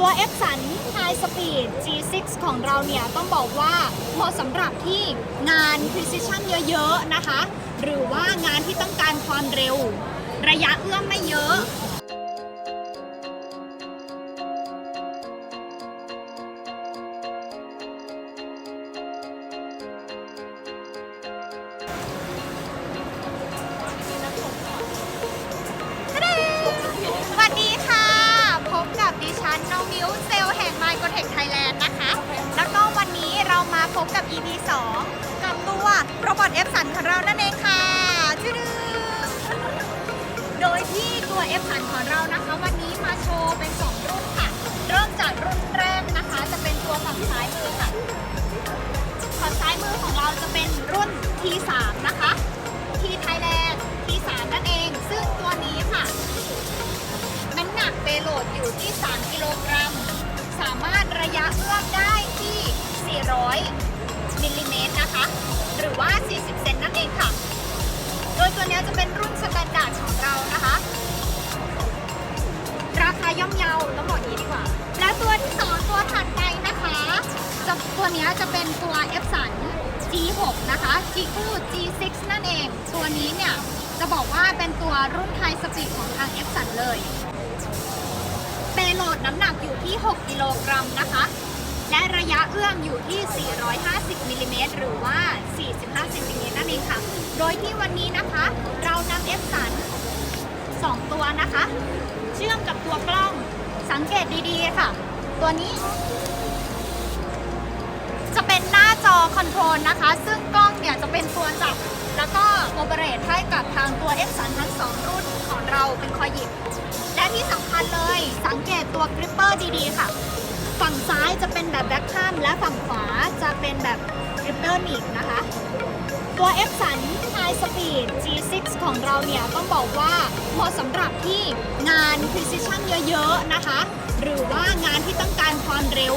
ตัว f สัน High Speed G6 ของเราเนี่ยต้องบอกว่าเหมาะสำหรับที่งาน Precision เยอะ ๆ นะคะ หรือว่างานที่ต้องการความเร็ว ระยะเอื้อมไม่เยอะ โรบอท F สันของเรานั่นเองค่ะชื่อโดยที่ตัว F สันของเรานะคะ วันนี้มาโชว์เป็น 2 รุ่นค่ะ เริ่มจากรุ่นแรกนะคะ จะเป็นตัวฝั่งซ้ายมือค่ะฝั่งซ้ายมือของเราจะเป็นรุ่น T3 นะคะ T Thailand T3 นั่นเอง ซึ่งตัวนี้ค่ะน้ำหนักเปโหลดอยู่ที่ 3 กิโลกรัม สามารถระยะเอื้อมได้ที่ 400มิลลิเมตรนะคะ ตัวนี้จะเป็นรุ่นสแตนดาร์ดของเรานะคะ ราคาย่อมเยาต้องบอกอย่างนี้ดีกว่า และตัวที่สองตัวถัดไปนะคะจะตัวนี้จะเป็นตัว F สัน G6 นะคะ G9 G6 นั่นเอง ตัวนี้เนี่ยจะบอกว่าเป็นตัวรุ่นไฮสปีดของทาง F สันเลยเปโหลดน้ำหนักอยู่ที่ 6 กิโลกรัมนะคะ และระยะเอื้อมอยู่ที่ 450มิลลิเมตรหรือว่า โดยที่วันนี้นะคะ เรานำ F สัน2ตัวนะคะ เชื่อมกับตัวกล้องสังเกตดีๆค่ะ ตัวนี้ จะเป็นหน้าจอคอนโทรลนะคะ ซึ่งกล้องเนี่ยจะเป็นตัวจับ แล้วก็โอเปเรตให้กับทางตัว F สันทั้งสองรุ่นของเราเป็นคอยหยิบ และที่สำคัญเลย สังเกตตัวกริปเปอร์ดีๆค่ะ ฝั่งซ้ายจะเป็นแบบแบ็คข้ามและฝั่งขวาจะเป็นแบบกริปเปอร์หนีบนะคะ ตัว F สัน High Speed G6 ของเราเนี่ยต้องบอกว่าเหมาะสำหรับที่งาน Precision เยอะๆนะคะ หรือว่างานที่ต้องการความเร็ว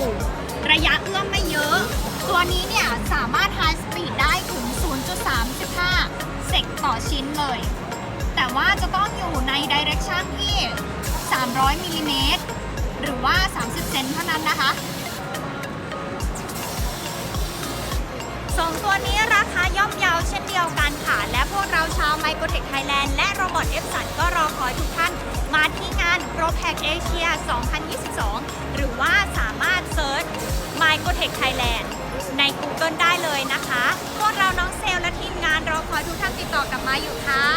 ระยะเอื้อมไม่เยอะ ตัวนี้เนี่ยสามารถ High Speed ได้ถึง 0.35 เซกต่อชิ้นเลย แต่ว่าจะต้องอยู่ใน Direction ที่ 300มิลลิเมตรหรือว่า 30 เซนเท่านั้นนะคะสองตัวนี้ เยาเช่นเดียวกันค่ะ และพวกเราชาวไมโครเทคไทยแลนด์และโรบอทเอฟสันก็รอคอยทุกท่านมาที่งาน p r o p a c Asia 2022 หรือว่าสามารถเซิร์ช m i c r o t e c h Thailand ใน Google ได้เลยนะคะ พวกเราน้องเซลและทีมงานรอคอยทุกท่านติดต่อกลับมาอยู่ค่ะ